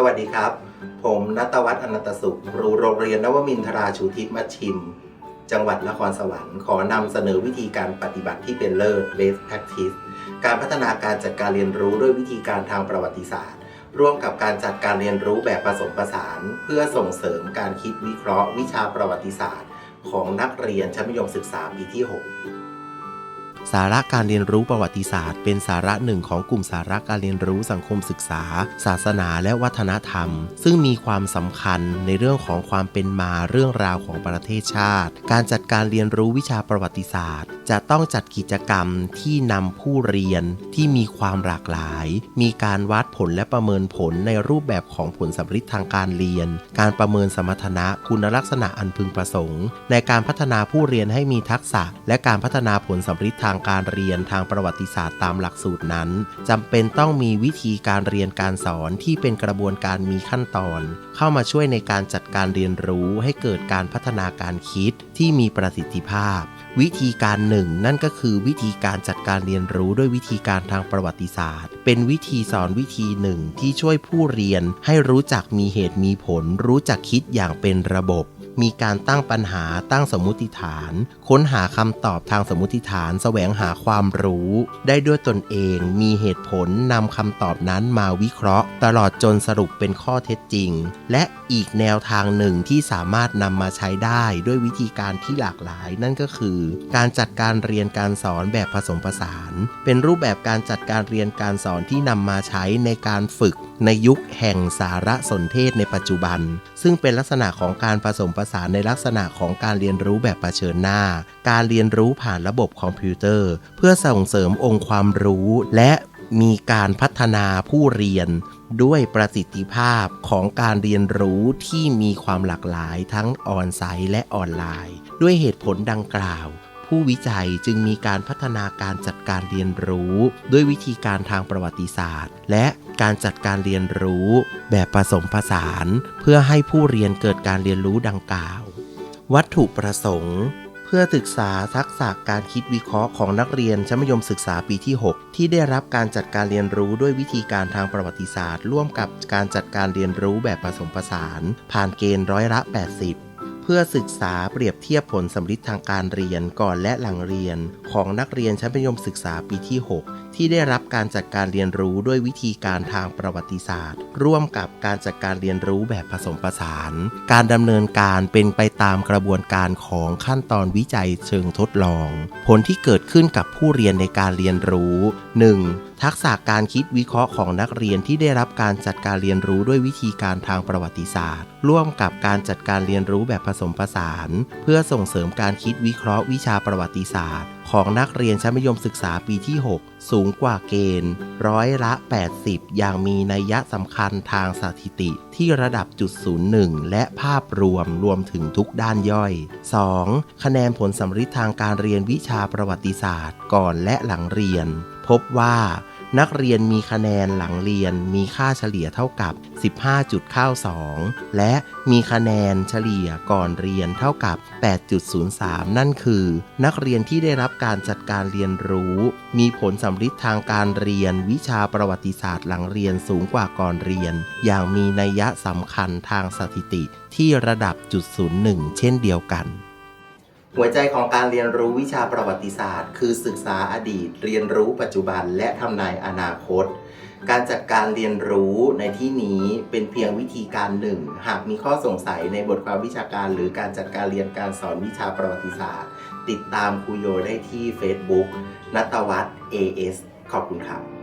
สวัสดีครับ ผมนัตวัฒน์อนันตสุขครูโรงเรียนนวมินทราชูทิศมัชชิม จังหวัดนครสวรรค์ขอนำเสนอวิธีการปฏิบัติที่เป็นเลิศ best practice การพัฒนาการจัดการเรียนรู้ด้วยวิธีการทางประวัติศาสตร์ ร่วมกับการจัดการเรียนรู้แบบผสมผสาน เพื่อส่งเสริมการคิดวิเคราะห์ วิชาประวัติศาสตร์ ของนักเรียนชั้นมัธยมศึกษาปีที่ 6 สาระการเรียนรู้ประวัติศาสตร์ เป็นสาระหนึ่งของกลุ่มสาระการเรียนรู้สังคมศึกษา ศาสนาและวัฒนธรรม ซึ่งมีความสำคัญในเรื่องของความเป็นมาเรื่องราวของประเทศชาติ การจัดการเรียนรู้วิชาประวัติศาสตร์ จะต้องจัดกิจกรรมที่นำผู้เรียนที่มีความหลากหลาย มีการวัดผลและประเมินผลในรูปแบบของผลสำฤทธิ์ทางการเรียน การประเมินสมรรถนะคุณลักษณะอันพึงประสงค์ ในการพัฒนาผู้เรียนให้มีทักษะ และการพัฒนาผลสำฤทธิ์ทางางการเรียนทางประวัติศาสตร์ตามหลักสูตรนั้นจำเป็นต้องมีวิธีการเรียนการสอนที่เป็นกระบวนการมีขั้นตอน เข้ามาช่วยในการจัดการเรียนรู้ให้เกิดการพัฒนาการคิดที่มีประสิทธิภาพ วิธีการหนึ่งนั่นก็คือวิธีการจัดการเรียนรู้ด้วยวิธีการทางประวัติศาสตร์ เป็นวิธีสอนวิธีหนึ่งที่ช่วยผู้เรียนให้รู้จักมีเหตุมีผล รู้จักคิดอย่างเป็นระบบ มีการตั้งปัญหาตั้งสมมุติฐาน ค้นหาคำตอบทางสมมุติฐาน แสวงหาความรู้ ได้ด้วยตนเองมีเหตุผลนำคำตอบนั้นมาวิเคราะห์ ตลอดจนสรุปเป็นข้อเท็จจริง และอีกแนวทางหนึ่งที่สามารถนำมาใช้ได้ด้วยวิธีการที่หลากหลาย นั่นก็คือ การจัดการเรียนการสอนแบบผสมผสาน เป็นรูปแบบการจัดการเรียนการสอนที่นำมาใช้ในการฝึก ในยุคแห่งสารสนเทศในปัจจุบัน ซึ่งเป็นลักษณะของการผสมผสานในลักษณะของการเรียนรู้แบบเผชิญหน้า การเรียนรู้ผ่านระบบคอมพิวเตอร์ เพื่อส่งเสริมองค์ความรู้และมีการพัฒนาผู้เรียนด้วยประสิทธิภาพของการเรียนรู้ที่มีความหลากหลายทั้งออนไซต์และออนไลน์ ด้วยเหตุผลดังกล่าว ผู้วิจัยจึงมีการพัฒนาการจัดการเรียนรู้ ด้วยวิธีการทางประวัติศาสตร์ และ การจัดการเรียนรู้แบบผสมผสาน เพื่อให้ผู้เรียนเกิดการเรียนรู้ดังกล่าว วัตถุประสงค์ เพื่อศึกษาทักษะการคิดวิเคราะห์ของนักเรียนชั้นมัธยมศึกษาปีที่ 6 ที่ได้รับการจัดการเรียนรู้ด้วยวิธีการทางประวัติศาสตร์ ร่วมกับการจัดการเรียนรู้แบบผสมผสาน ผ่านเกณฑ์ร้อยละ 80 พื่อศึกษาเปรียบเทียบผลสำลิดทางการเรียนก่อนและหลังเรียน ของนักเรียนชั้นมัธยมศึกษาปีที่ 6 ที่ได้รับการจัดการเรียนรู้ด้วยวิธีการทางประวัติศาสตร์ ร่วมกับการจัดการเรียนรู้แบบผสมผสาน การดำเนินการเป็นไปตามกระบวนการของขั้นตอนวิจัยเชิงทดลอง ผลที่เกิดขึ้นกับผู้เรียนในการเรียนรู้ 1. ทักษะการคิดวิเคราะห์ของนักเรียนที่ได้รับการจัดการเรียนรู้ด้วยวิธีการทางประวัติศาสตร์ ร่วมกับการจัดการเรียนรู้แบบผสมผสาน เพื่อส่งเสริมการคิดวิเคราะห์วิชาประวัติศาสตร์ ของนักเรียนชั้นมัธยมศึกษาปีที่ 6 สูงกว่าเกณฑ์ ร้อยละ 80 อย่างมีนัยยะสำคัญทางสถิติ ที่ระดับจุด01 และภาพรวมรวมถึงทุกด้านย่อย 2. คะแนนผลสำริดทางการเรียนวิชาประวัติศาสตร์ ก่อนและหลังเรียน พบว่า นักเรียนมีคะแนนหลังเรียนมีค่าเฉลี่ยเท่ากับ 15.92 และมีคะแนนเฉลี่ยก่อนเรียนเท่ากับ 8.03 นั่นคือ นักเรียนที่ได้รับการจัดการเรียนรู้ มีผลสำลิดทางการเรียนวิชาประวัติศาสตร์หลังเรียนสูงกว่าก่อนเรียน อย่างมีนัยยะสำคัญทางสถิติที่ระดับจุด01 เช่นเดียวกัน หัวใจของการเรียนรู้วิชาประวัติศาสตร์ คือศึกษาอดีต เรียนรู้ปัจจุบันและทำนายอนาคต การจัดการเรียนรู้ในที่นี้เป็นเพียงวิธีการหนึ่ง หากมีข้อสงสัยในบทความวิชาการ หรือการจัดการเรียนการสอนวิชาประวัติศาสตร์ ติดตามครูโยได้ที่ Facebook นัตวัฒน์ AS ขอบคุณครับ